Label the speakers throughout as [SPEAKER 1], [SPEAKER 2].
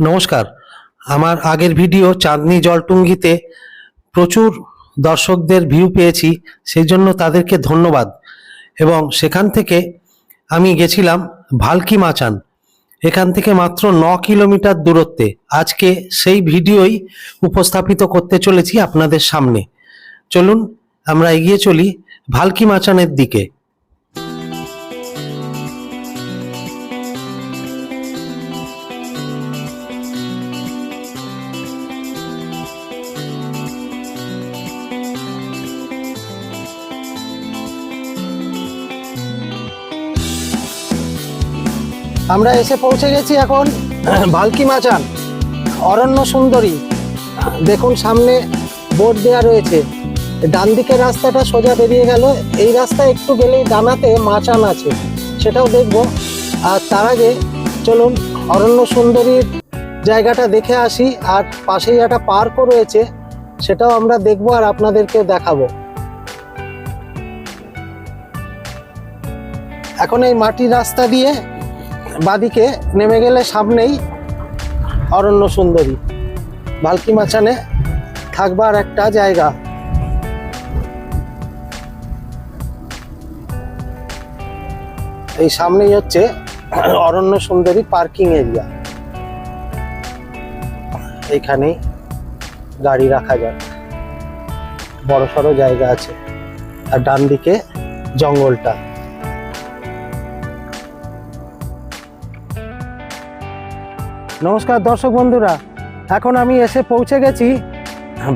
[SPEAKER 1] নমস্কার। আমার আগের ভিডিও চাঁদনি জলটুঙ্গিতে প্রচুর দর্শকদের ভিউ পেয়েছি সেই জন্য তাদেরকে ধন্যবাদ। এবং সেখান থেকে আমি গেছিলাম ভালকি মাচান। এখান থেকে মাত্র ন কিলোমিটার দূরত্বে। আজকে সেই ভিডিওই উপস্থাপিত করতে চলেছি আপনাদের সামনে। চলুন, আমরা এগিয়ে চলি ভালকি মাচানের দিকে। আমরা এসে পৌঁছে গেছি এখন ভালকি মাচান, অরণ্য সুন্দরী। দেখুন সামনে বোর্ড দেওয়া রয়েছে। ডান দিকের রাস্তাটা সোজা বেরিয়ে গেল। এই রাস্তা একটু গেলেই ডানাতে মাচান আছে, সেটাও দেখব। আর তার আগে চলুন অরণ্য সুন্দরীর জায়গাটা দেখে আসি। আর পাশেই একটা পার্কও রয়েছে, সেটাও আমরা দেখব আর আপনাদেরকেও দেখাবো। এখন এই মাটির রাস্তা দিয়ে বাদিকে নেমে গেলে সামনেই অরণ্য সুন্দরী। ভালকি মাচানে থাকবার একটা জায়গা। এই সামনেই হচ্ছে অরণ্য সুন্দরী পার্কিং এরিয়া। এইখানেই গাড়ি রাখা যায়। বড় সড়ো জায়গা আছে। আর ডান দিকে জঙ্গলটা। নমস্কার দর্শক বন্ধুরা, এখন আমি এসে পৌঁছে গেছি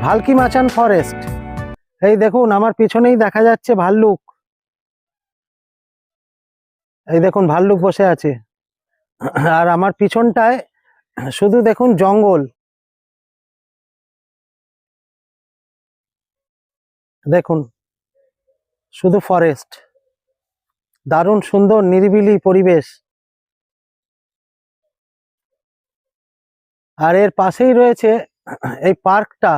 [SPEAKER 1] ভালকি মাচান ফরেস্ট এই দেখুন, আমার পিছনেই দেখা যাচ্ছে ভাল্লুক। এই দেখুন, ভাল্লুক বসে আছে। আর আমার পিছনটায় শুধু দেখুন জঙ্গল। দেখুন, শুধু ফরেস্ট দারুণ সুন্দর নিরিবিলি পরিবেশ। আর এর পাশেই রয়েছে এই পার্কটা।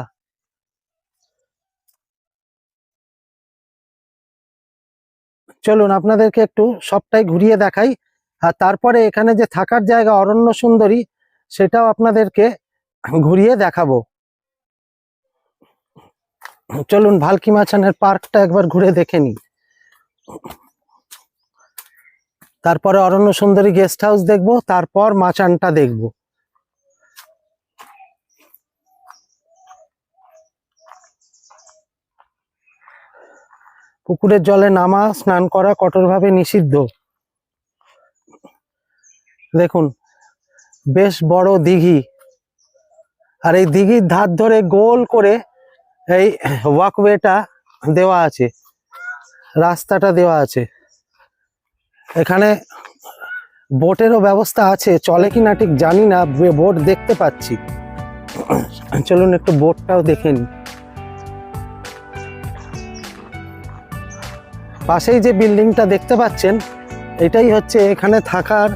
[SPEAKER 1] চলুন আপনাদেরকে একটু সবটাই ঘুরিয়ে দেখাই। আর তারপরে এখানে যে থাকার জায়গা অরণ্য সুন্দরী, সেটাও আপনাদেরকে ঘুরিয়ে দেখাবো। চলুন ভালকি মাচানের পার্কটা একবার ঘুরে দেখে নিই। তারপরে অরণ্য সুন্দরী গেস্ট হাউস দেখব, তারপর মাচানটা দেখব। পুকুরের জলে নামা, স্নান করা কঠোরভাবে নিষিদ্ধ। দেখুন, বেশ বড় দিঘি। আর এই দিঘির ধার ধরে গোল করে এই ওয়াকওয়েটা দেওয়া আছে, রাস্তাটা দেওয়া আছে। এখানে বোটেরও ব্যবস্থা আছে, চলে কিনা ঠিক জানি না বোট দেখতে পাচ্ছি। চলুন একটু বোটটাও দেখে নিই। পাশেই যে বিল্ডিংটা দেখতে পাচ্ছেন, এটাই হচ্ছে এখানে থাকার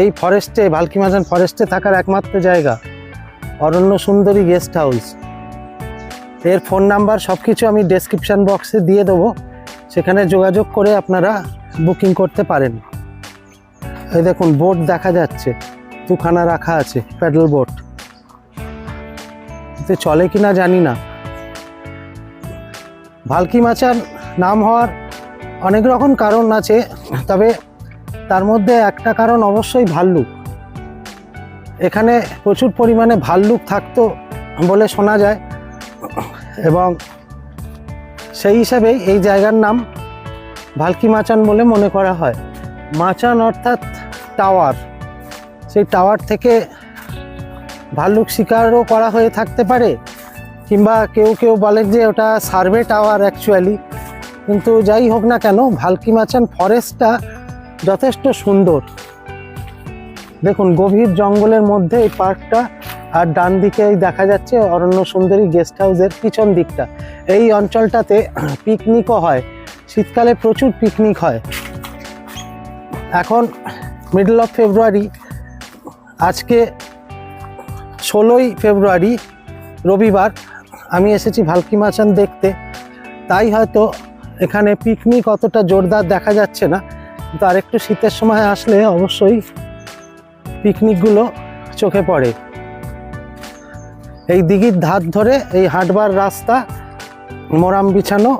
[SPEAKER 1] এই ফরেস্টে ভালকিমাজান ফরেস্টে থাকার একমাত্র জায়গা, অরণ্য সুন্দরী গেস্ট হাউস এর ফোন নাম্বার সব কিছু আমি ডেসক্রিপশান বক্সে দিয়ে দেবো, সেখানে যোগাযোগ করে আপনারা বুকিং করতে পারেন। এই দেখুন বোট দেখা যাচ্ছে, দুখানা রাখা আছে প্যাডল বোট এতে চলে কিনা জানি না। ভালকি মাচার নাম হওয়ার অনেক রকম কারণ আছে, তবে তার মধ্যে একটা কারণ অবশ্যই ভাল্লুক। এখানে প্রচুর পরিমাণে ভাল্লুক থাকতো বলে শোনা যায় এবং সেই হিসাবেই এই জায়গার নাম ভালকি মাচান বলে মনে করা হয়। মাচান অর্থাৎ টাওয়ার। সেই টাওয়ার থেকে ভাল্লুক শিকারও করা হয়ে থাকতে পারে, কিংবা কেউ কেউ বলেন যে ওটা সার্ভে টাওয়ার অ্যাকচুয়ালি কিন্তু যাই হোক না কেন, ভালকি মাচান ফরেস্টটা যথেষ্ট সুন্দর। দেখুন, গভীর জঙ্গলের মধ্যে এই পার্কটা আর ডান দিকে দেখা যাচ্ছে অরণ্য সুন্দরী গেস্ট হাউসের পিছন দিকটা। এই অঞ্চলটাতে পিকনিকও হয়। শীতকালে প্রচুর পিকনিক হয়। এখন মিডল অফ ফেব্রুয়ারি আজকে ষোলোই ফেব্রুয়ারি রবিবার, আমি এসেছি ভালকি মাচান দেখতে। তাই হয়তো এখানে পিকনিক অতটা জোরদার দেখা যাচ্ছে না, কিন্তু আরেকটু শীতের সময় আসলে অবশ্যই পিকনিকগুলো চোখে পড়ে। এই দিঘির ধার ধরে এই হাটবার রাস্তা, মোরাম বিছানো,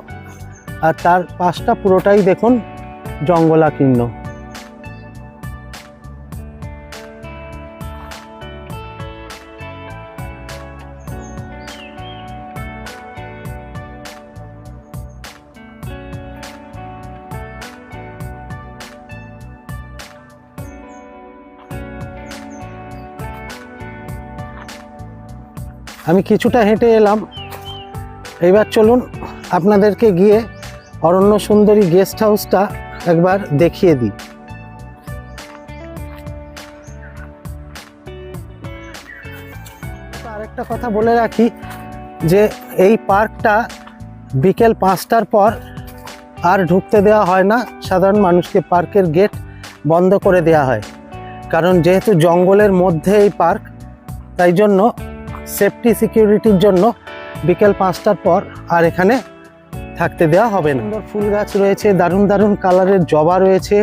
[SPEAKER 1] আর তার পাশটা পুরোটাই দেখুন জঙ্গলাকীর্ণ। আমি কিছুটা হেঁটে এলাম। এইবার চলুন আপনাদেরকে গিয়ে অরণ্য সুন্দরী গেস্ট হাউসটা একবার দেখিয়ে দিই। আরেকটা কথা বলে রাখি যে এই পার্কটা বিকেল পাঁচটার পর আর ঢুকতে দেওয়া হয় না। সাধারণ মানুষকে পার্কের গেট বন্ধ করে দেওয়া হয়। কারণ যেহেতু জঙ্গলের মধ্যে এই পার্ক, তাই জন্য সেফটি সিকিউরিটির জন্য বিকেল পাঁচটার পর আর এখানে থাকতে দেওয়া হবে না। ফুল গাছ রয়েছে, দারুণ দারুণ কালারের জবা রয়েছে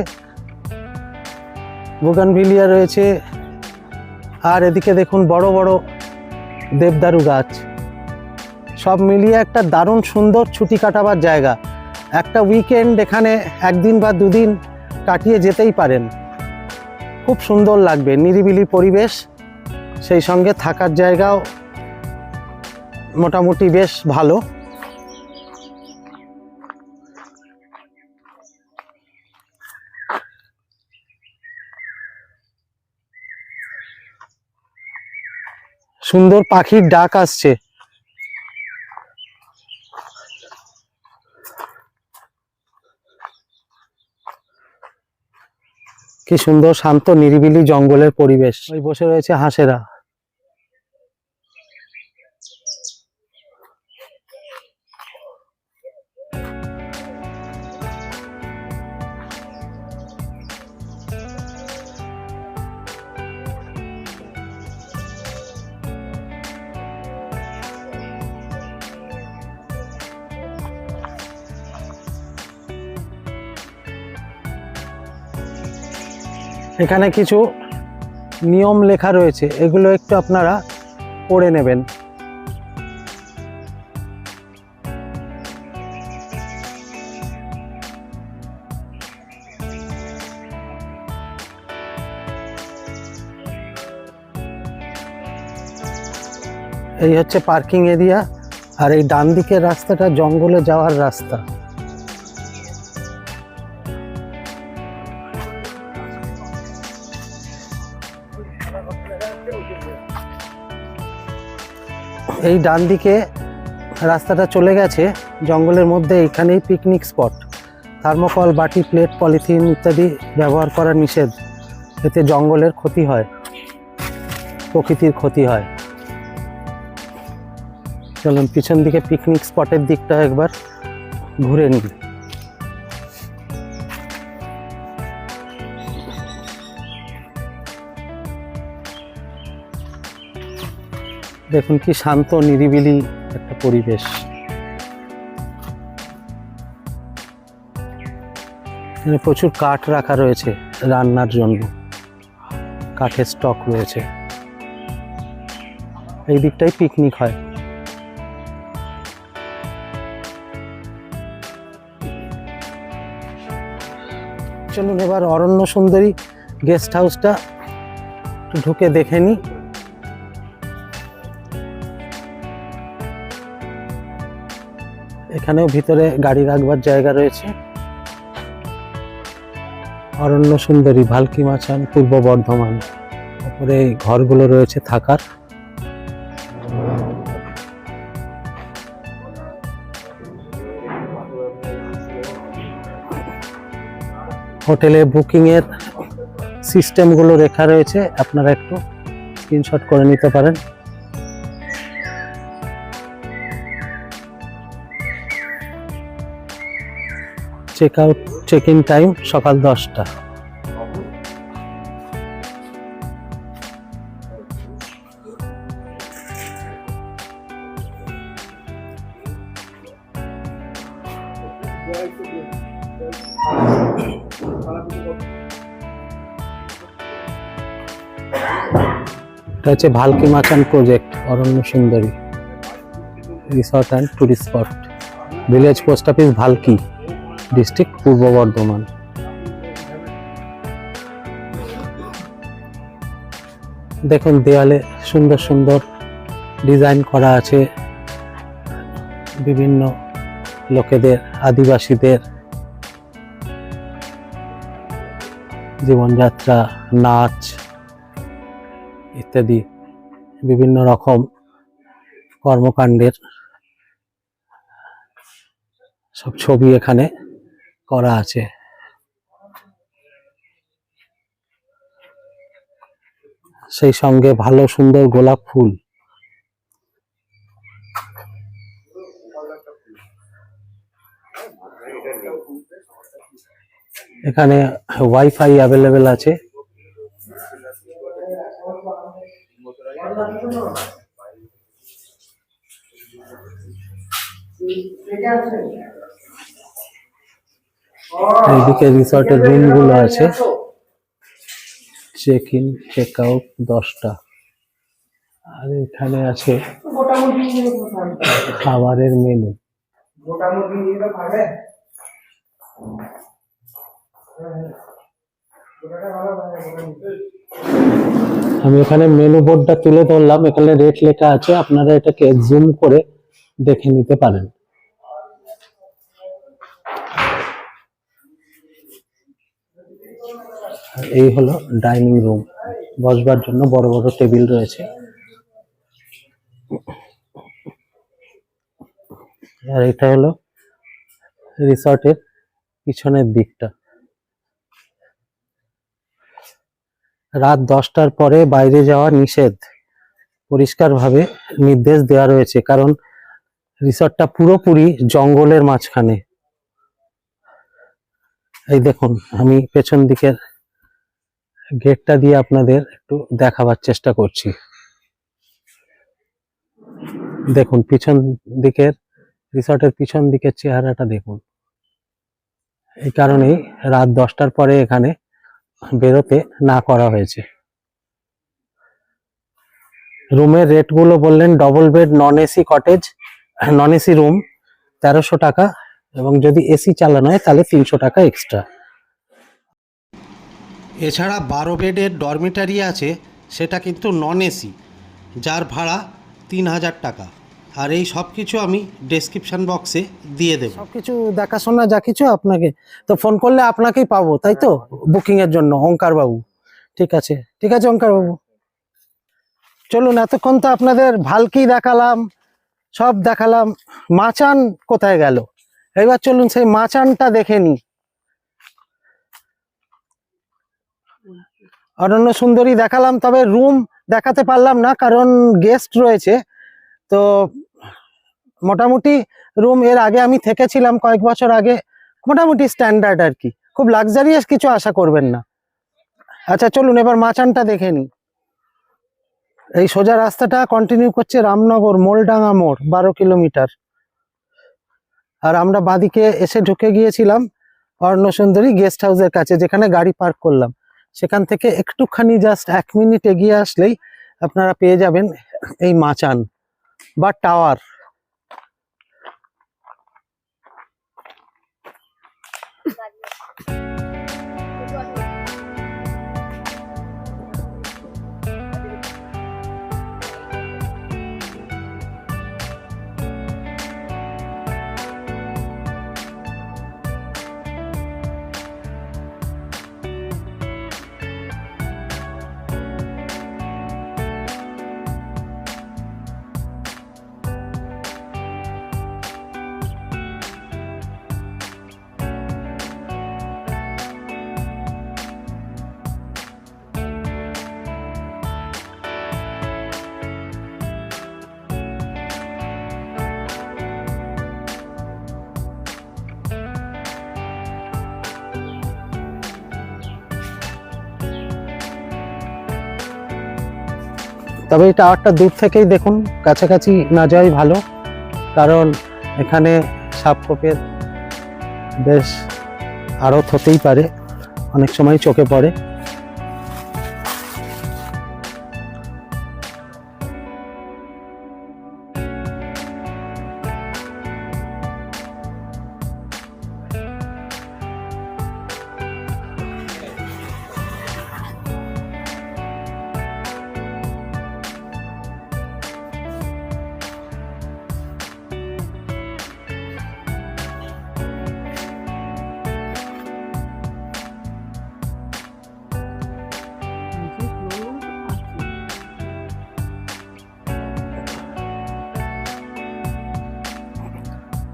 [SPEAKER 1] বোগানভিলিয়া রয়েছে, আর এদিকে দেখুন বড় বড় দেবদারু গাছ। সব মিলিয়ে একটা দারুণ সুন্দর ছুটি কাটাবার জায়গা। একটা উইকেন্ড এখানে একদিন বা দুদিন কাটিয়ে যেতেই পারেন। খুব সুন্দর লাগবে, নিরিবিলি পরিবেশ, সেই সঙ্গে থাকার জায়গাও মোটামুটি বেশ ভালো। সুন্দর পাখির ডাক আসছে। কি সুন্দর শান্ত নিরিবিলি জঙ্গলের পরিবেশ। ওই বসে রয়েছে হাঁসেরা। এখানে কিছু নিয়ম লেখা রয়েছে, এগুলো একটু আপনারা পড়ে নেবেন। এই হচ্ছে পার্কিং এরিয়া, আর এই ডান দিকের রাস্তাটা জঙ্গলে যাওয়ার রাস্তা। এই ডান দিকে রাস্তাটা চলে গেছে, জঙ্গলের মধ্যে এখানেই পিকনিক স্পট থার্মোকল, বাটি প্লেট, পলিথিন ইত্যাদি ব্যবহার করা নিষেধ। এতে জঙ্গলের ক্ষতি হয়, প্রকৃতির ক্ষতি হয়। চলুন, পিছন দিকে পিকনিক স্পটের দিকটা একবার ঘুরে নিই। দেখুন কি শান্ত, নিরিবিলি একটা পরিবেশ। প্রচুর কাঠ রাখা রয়েছে রান্নার জন্য। কাঠের স্টক রয়েছে। এই দিকটাই পিকনিক হয়। চলুন এবার অরণ্য সুন্দরী গেস্ট হাউসটা ঢুকে দেখে নিই। এখানেও ভিতরে গাড়ি রাখবার জায়গা রয়েছে। অরণ্য সুন্দরী ভালকি মাচান পূর্ব বর্ধমান। তারপরে ঘরগুলো রয়েছে থাকার। হোটেলে বুকিংয়ের সিস্টেমগুলো রেখা রয়েছে, আপনারা একটু স্ক্রিনশট করে নিতে পারেন। Check out check in time সকাল দশটা। এটা হচ্ছে Bhalki Machan project Aranya Sundari. Resort and tourist spot village post office Bhalki. District Purba Bardhaman. দেখুন, দেয়ালে সুন্দর সুন্দর ডিজাইন করা আছে। বিভিন্ন লোকেদের, আদিবাসীদের জীবনযাত্রা, নাচ ইত্যাদি বিভিন্ন রকম কর্মকাণ্ডের সব ছবি এখানে করা আছে। সেই সঙ্গে ভালো সুন্দর গোলাপ ফুল। এখানে ওয়াইফাই অ্যাভেলেবেল আছে। এইদিকে রিসর্টের রুমগুলো আছে। চেক ইন, চেক আউট, দশটা। আর এখানে আছে খাবারের মেনু। আমি এখানে মেনু বোর্ডটা তুলে ধরলাম। এখানে রেট লেখা আছে। আপনারা এটাকে জুম করে দেখে নিতে পারেন। আর এই হলো ডাইনিং রুম। বসবার জন্য বড় বড় টেবিল রয়েছে। আর এটা হলো রিসর্টের পিছনের দিকটা। রাত দশটার পরে বাইরে যাওয়া নিষেধ। পরিষ্কারভাবে নির্দেশ দেওয়া রয়েছে, কারণ রিসর্টটা পুরোপুরি জঙ্গলের মাঝখানে। এই দেখুন, আমি পেছন দিকের গেটটা দিয়ে আপনাদের একটু দেখাবার চেষ্টা করছি। দেখুন, পিছন দিকের, রিসর্টের পিছন দিকের চেহারাটা দেখুন। এই কারণেই রাত দশটার পরে এখানে বেরোতে না করা হয়েছে। রুমের রেটগুলো বললেন double bed non AC cottage non AC room তেরোশো টাকা এবং যদি এসি চালানো হয় তাহলে তিনশো টাকা এক্সট্রা এছাড়া বারো বেডের ডরমিটারি আছে, সেটা কিন্তু নন এসি যার ভাড়া তিন হাজার টাকা। আর এই সব কিছু আমি ডেসক্রিপশন বক্সে দিয়ে দেবো। সব কিছু দেখাশোনা যা কিছু আপনাকে, তো ফোন করলে আপনাকেই পাবো, তাই তো? বুকিং এর জন্য ওঙ্কার বাবু ঠিক আছে ঠিক আছে ওঙ্কার বাবু চলুন, এতক্ষণ তো আপনাদের ভালকি দেখালাম, সব দেখালাম। মাচান কোথায় গেল? এবার চলুন সেই মাচানটা দেখে নি অরণ্য সুন্দরী দেখালাম, তবে রুম দেখাতে পারলাম না, কারণ গেস্ট রয়েছে। তো মোটামুটি রুম এর আগে আমি থেকেছিলাম কয়েক বছর আগে, মোটামুটি স্ট্যান্ডার্ড আর কি। খুব লাক্সারিয়াস কিছু আশা করবেন না। আচ্ছা চলুন এবার মাচানটা দেখে নিই। এই সোজা রাস্তাটা কন্টিনিউ করছে রামনগর, মোলডাঙ্গা মোড়, বারো কিলোমিটার। আর আমরা বাদিকে এসে ঢুকে গিয়েছিলাম অর্ণ সুন্দরী গেস্ট হাউসের কাছে, যেখানে গাড়ি পার্ক করলাম। সেখান থেকে একটুখানি জাস্ট এক মিনিট এগিয়ে আসলেই আপনারা পেয়ে যাবেন এই মাচান বা টাওয়ার তবে এই টাওয়ারটা দূর থেকেই দেখুন, কাছাকাছি না যাওয়াই ভালো। কারণ এখানে সাপকোপের বেশ আড়ত হতেই পারে, অনেক সময় চোখে পড়ে।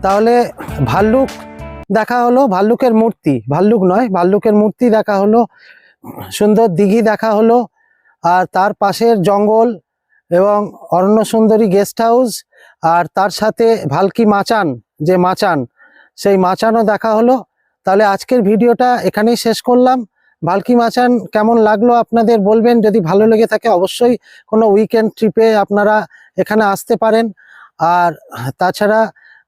[SPEAKER 1] তাহলে ভাল্লুক দেখা হলো, ভাল্লুকের মূর্তি। ভাল্লুক নয়, ভাল্লুকের মূর্তি দেখা হলো, সুন্দর দিঘি দেখা হলো, আর তার পাশের জঙ্গল এবং অরণ্য সুন্দরী গেস্ট হাউস, আর তার সাথে ভালকি মাচান, যে মাচান, সেই মাচানও দেখা হলো। তাহলে আজকের ভিডিওটা এখানেই শেষ করলাম। ভালকি মাচান, কেমন লাগল আপনাদের বলবেন? যদি ভালো লেগে থাকে অবশ্যই কোনো উইকেন্ড ট্রিপে আপনারা এখানে আসতে পারেন। আর তাছাড়া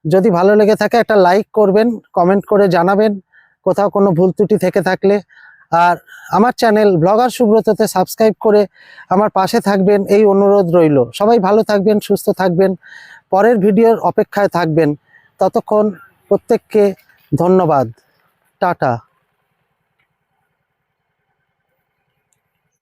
[SPEAKER 1] যদি ভালো লেগে থাকে একটা লাইক করবেন কমেন্ট করে জানাবেন, কোথাও কোনো ভুল ত্রুটি থেকে থাকলে। আর আমার চ্যানেল ব্লগার সুব্রততে সাবস্ক্রাইব করে আমার পাশে থাকবেন, এই অনুরোধ রইল। সবাই ভালো থাকবেন, সুস্থ থাকবেন, পরের ভিডিওর অপেক্ষায় থাকবেন। ততক্ষণ প্রত্যেককে ধন্যবাদ। টাটা।